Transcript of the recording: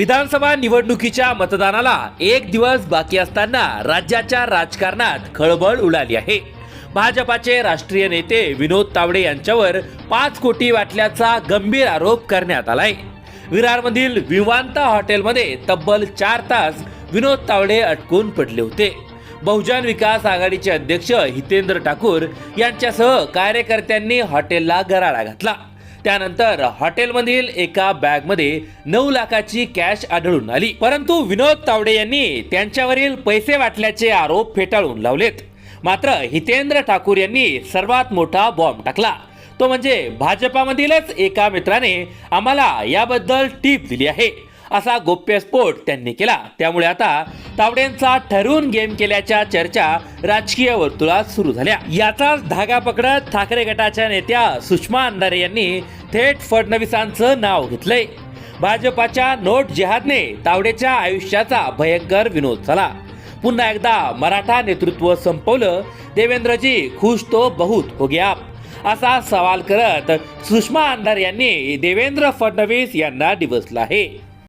विधानसभा निवडणुकीच्या मतदानाला एक दिवस बाकी असताना राज्याच्या राजकारणात खळबळ उडाली आहे. भाजपाचे राष्ट्रीय नेते विनोद तावडे यांच्यावर पाच कोटी वाटल्याचा गंभीर आरोप करण्यात आलाय. विरारमधील विवांता हॉटेलमध्ये तब्बल चार तास विनोद तावडे अटकून पडले होते. बहुजन विकास आघाडीचे अध्यक्ष हितेंद्र ठाकूर यांच्यासह कार्यकर्त्यांनी हॉटेलला गराडा घातला. त्यानंतर हॉटेलमधील एका बॅगमध्ये नऊ लाखाची कॅश आढळून आली. परंतु विनोद तावडे यांनी त्यांच्यावरील पैसे वाटल्याचे आरोप फेटाळून लावलेत. मात्र हितेंद्र ठाकूर यांनी सर्वात मोठा बॉम्ब टाकला. तो म्हणजे भाजपामधीलच एका मित्राने आम्हाला याबद्दल टीप दिली आहे. असा गोप्यस्फोट त्यांनी केला. त्यामुळे आता तावडेंचा ठरवून गेम केल्याच्या चर्चा राजकीय वर्तुळात सुरू झाल्या. याचाच धागा पकडत ठाकरे गटाच्या नेत्या सुषमा अंधारे यांनी थेट फडणवीसांचं नाव घेतलंय. भाजपाच्या नोट जिहादने तावडेच्या आयुष्याचा भयंकर विनोद झाला. पुन्हा एकदा मराठा नेतृत्व संपवलं. देवेंद्रजी खुश तो बहुत हो गया. असा सवाल करत सुषमा अंधारे यांनी देवेंद्र फडणवीस यांना दिवसला आहे.